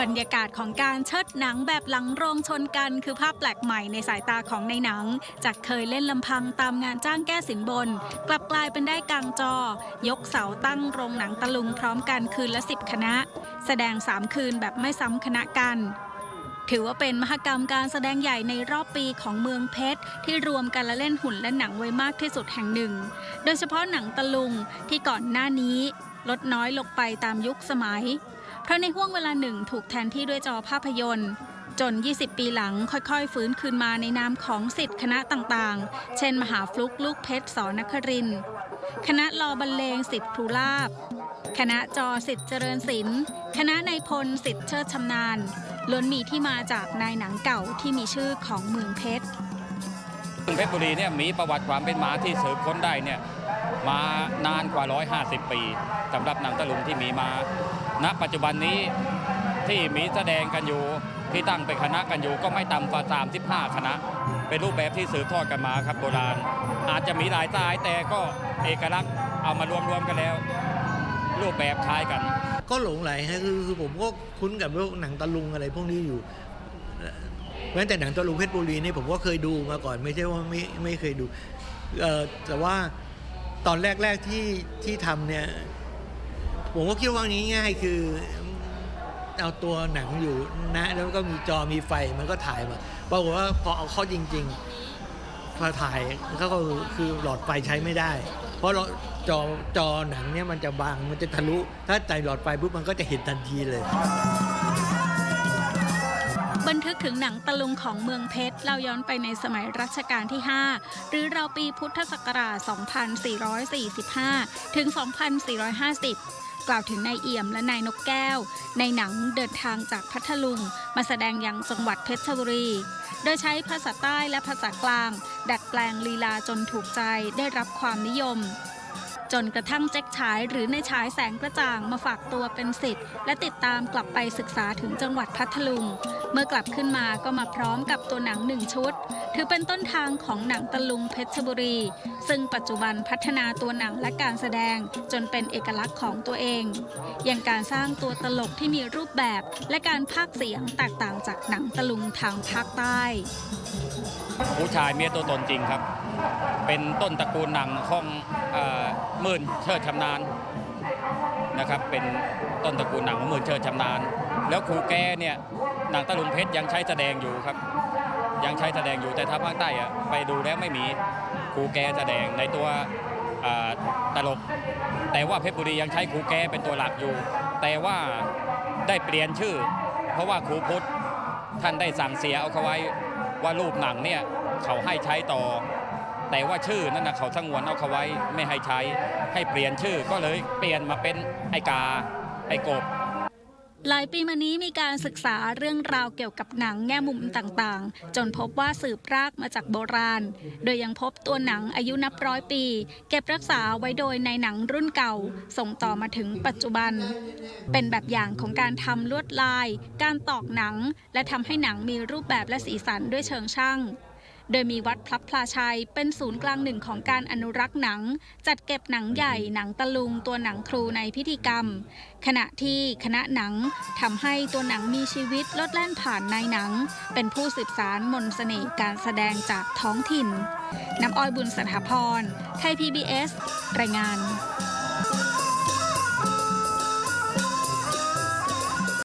บรรยากาศของการเชิดหนังแบบหลังโรงชนกันคือภาพแปลกใหม่ในสายตาของในหนัง จากเคยเล่นลำพังตามงานจ้างแก้สินบน กลับกลายเป็นได้กลางจอ ยกเสาตั้งโรงหนังตะลุงพร้อมกันคืนละสิบคณะ แสดง3คืนแบบไม่ซ้ำคณะกันถือว่าเป็นมหกรรมการแสดงใหญ่ในรอบปีของเมืองเพชร ที่รวมกันและเล่นหุ่นและหนังไว้มากที่สุดแห่งหนึ่ง โดยเฉพาะหนังตะลุงที่ก่อนหน้านี้ ลดน้อยลงไปตามยุคสมัย เพราะในห่วงเวลาหนึ่งถูกแทนที่ด้วยจอภาพยนตร์ จน 20 ปีหลังค่อยๆ ฟื้นคืนมาในนามของสิทธิ์คณะต่างๆ เช่น มหาฟลุกลูกเพชรสอนคริน คณะรอบรรเลงสิทธิ์ครูลาบ คณะจอสิทธิ์เจริญศิลป์ คณะนายพลสิทธิ์เชิดชำนาญล้วนมีที่มาจากนายหนังเก่าที่มีชื่อของเมืองเพชรเพชรบุรีเนี่ยมีประวัติความเป็นมาที่สืบค้นได้เนี่ยมานานกว่า 150 ปีสำหรับหนังตะลุงที่มีมา ณปัจจุบันนี้ที่มีแสดงกันอยู่ที่ตั้งเป็นคณะกันอยู่ก็ไม่ต่ำกว่า35 คณะ เป็นรูปแบบที่สืบทอดกันมาครับโบราณ อาจจะมีหลายสายแต่ก็เอกลักษณ์เอามารวมๆกันแล้ว รูปแบบคล้ายกัน ก็หลงไหลฮะคือคือผมก็คุ้นกับพวกหนังตะลุงอะไรพวกนี้อยู่แม้แต่หนังตะลุงเพชรบุรีนี่ผมก็เคยดูมาก่อนไม่ใช่ว่าไม่ไม่เคยดูแต่ว่าตอนแรกๆที่ที่ทำเนี่ย ผมก็คิดว่าง่ายๆคือเอาตัวหนังอยู่นะ แล้วก็มีจอมีไฟมันก็ถ่ายมาปรากฏว่าพอเอาเข้าจริงๆพอถ่ายเขาก็คือหลอดไฟใช้ไม่ได้ เพราะเราจอจอหนังเนี่ยมันจะบางมันจะทะลุ ถ้าใส่หลอดไฟปุ๊บมันก็จะเห็นทันทีเลย บันทึกถึงหนังตะลุงของเมืองเพชรเล่าย้อนไปในสมัยรัชกาลที่ 5 หรือเราปีพุทธศักราช 2445 ถึง 2450 กล่าวถึงนายเอี่ยมและนายนกแก้ว ในหนังเดินทางจากพัทลุง มาแสดงยังจังหวัดเพชรบุรี โดยใช้ภาษาใต้และภาษากลาง ดัดแปลงลีลาจนถูกใจได้รับความนิยม จนกระทั่งแจ็คฉายหรือในฉายแสงกระจ่างมาฝากตัวเป็นสิทธิ์และติดตามกลับไปศึกษาถึงจังหวัดพัทลุง เมื่อกลับขึ้นมาก็มาพร้อมกับตัวหนังหนึ่งชุด ถือเป็นต้นทางของหนังตะลุงเพชรบุรี ซึ่งปัจจุบันพัฒนาตัวหนังและการแสดงจนเป็นเอกลักษณ์ของตัวเอง อย่างการสร้างตัวตลกที่มีรูปแบบและการพากเสียงแตกต่างจากหนังตะลุงทางภาคใต้ ผู้ชายเมียตัวตนจริงครับ เป็นต้นตระกูลหนังของอมื่นเชิดชำนาญนะครับเป็นต้นตระกูลหนังของมื่นเชิดชำนาญ แล้วครูแกเนี่ยหนังตะลุงเพชรยังใช้แสดงอยู่ครับ ยังใช้แสดงอยู่แต่ถ้าภาคใต้อะไปดูแล้วไม่มีครูแกแสดงในตัวตลก แต่ว่าเพชรบุรียังใช้ครูแกเป็นตัวหลักอยู่ แต่ว่าได้เปลี่ยนชื่อ เพราะว่าครูพุทธท่านได้สั่งเสียเอาเขาไว้ว่ารูปหนังเนี่ยเขาให้ใช้ต่อ แต่ว่าชื่อนั่นนะเขาสงวนเอาเขาไว้ไม่ให้ใช้ให้เปลี่ยนชื่อก็เลยเปลี่ยนมาเป็นไอกาไอกบหลายปีมานี้มีการศึกษาเรื่องราวเกี่ยวกับหนังแง่มุมต่างๆ จนพบว่าสืบรากมาจากโบราณ โดยยังพบตัวหนังอายุนับร้อยปี เก็บรักษาไว้โดยในหนังรุ่นเก่า ส่งต่อมาถึงปัจจุบัน เป็นแบบอย่างของการทำลวดลาย การตอกหนัง และทำให้หนังมีรูปแบบและสีสันด้วยเชิงช่าง โดยมีวัดพลับพลาชัยเป็นศูนย์กลางหนึ่งของการอนุรักษ์หนัง จัดเก็บหนังใหญ่หนังตะลุงตัวหนังครูในพิธีกรรม ขณะที่คณะหนังทำให้ตัวหนังมีชีวิตลดแล่นผ่านในหนัง เป็นผู้สืบสารมนต์เสน่ห์การแสดงจากท้องถิ่นน้ำอ้อยบุญสถาพรไทย PBS รายงาน